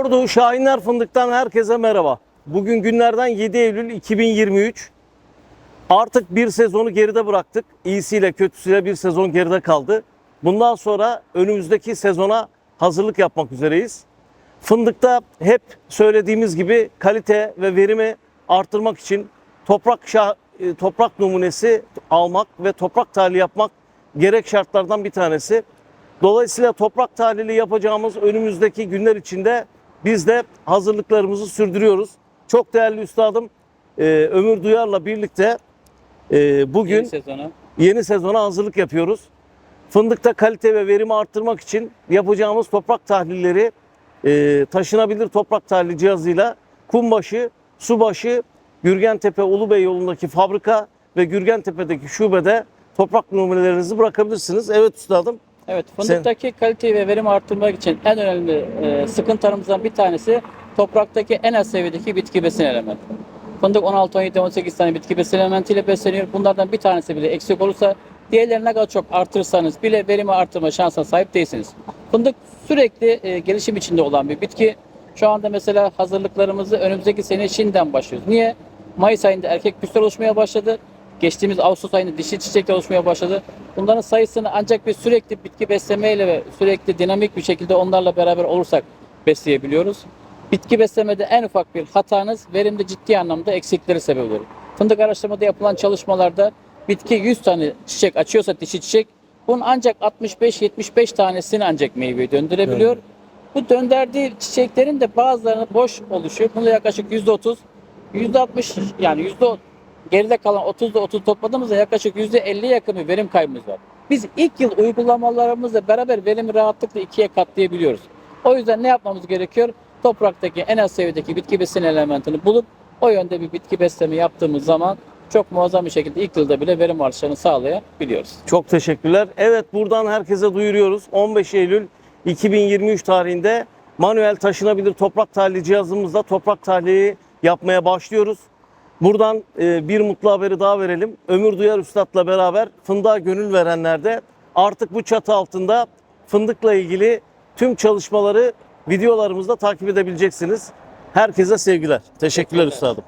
Ordu Şahinler Fındık'tan herkese merhaba. Bugün günlerden 7 Eylül 2023. Artık bir sezonu geride bıraktık. İyisiyle kötüsüyle bir sezon geride kaldı. Bundan sonra önümüzdeki sezona hazırlık yapmak üzereyiz. Fındıkta hep söylediğimiz gibi kalite ve verimi artırmak için toprak şah, e, toprak numunesi almak ve toprak tahlili yapmak gerek şartlardan bir tanesi. Dolayısıyla toprak tahlili yapacağımız önümüzdeki günler içinde biz de hazırlıklarımızı sürdürüyoruz. Çok değerli üstadım e, Ömür Duyar'la birlikte e, bugün Yeni sezona. yeni sezona hazırlık yapıyoruz. Fındıkta kalite ve verimi arttırmak için yapacağımız toprak tahlilleri e, taşınabilir toprak tahlili cihazıyla Kumbaşı, Subaşı, Gürgentepe Ulubey yolundaki fabrika ve Gürgentepe'deki şubede toprak numunelerinizi bırakabilirsiniz. Evet üstadım. Evet, fındıktaki kaliteyi ve verimi arttırmak için en önemli e, sıkıntılarımızdan bir tanesi topraktaki en az seviyedeki bitki besin elementi. Fındık 16, 17, 18 tane bitki besin elementiyle besleniyor. Bunlardan bir tanesi bile eksik olursa diğerlerini ne kadar çok artırırsanız bile verimi artırma şansına sahip değilsiniz. Fındık sürekli e, gelişim içinde olan bir bitki. Şu anda mesela hazırlıklarımızı önümüzdeki sene şimdiden başlıyoruz. Niye? Mayıs ayında erkek püstül oluşmaya başladı. Geçtiğimiz Ağustos ayında dişi çiçekler oluşmaya başladı. Bunların sayısını ancak bir sürekli bitki beslemeyle ve sürekli dinamik bir şekilde onlarla beraber olursak besleyebiliyoruz. Bitki beslemede en ufak bir hatanız verimde ciddi anlamda eksikleri sebep olur. Fındık araştırmada yapılan çalışmalarda bitki 100 tane çiçek açıyorsa dişi çiçek bunun ancak 65-75 tanesini ancak meyveye döndürebiliyor. Bu döndürdüğü çiçeklerin de bazılarını boş oluşuyor. Bunda yaklaşık %30, %60 yani geride kalan 30'da 30 topladığımızda yaklaşık %50 yakın bir verim kaybımız var. Biz ilk yıl uygulamalarımızla beraber verimi rahatlıkla ikiye katlayabiliyoruz. O yüzden ne yapmamız gerekiyor? Topraktaki en az seviyedeki bitki besin elementini bulup o yönde bir bitki besleme yaptığımız zaman çok muazzam bir şekilde ilk yılda bile verim artışlarını sağlayabiliyoruz. Çok teşekkürler. Evet buradan herkese duyuruyoruz. 15 Eylül 2023 tarihinde manuel taşınabilir toprak tahlili cihazımızla toprak tahlili yapmaya başlıyoruz. Buradan e, bir mutlu haberi daha verelim. Ömür Duyar Üstad'la beraber fındığa gönül verenler de artık bu çatı altında fındıkla ilgili tüm çalışmaları videolarımızda takip edebileceksiniz. Herkese sevgiler. Teşekkürler üstadım.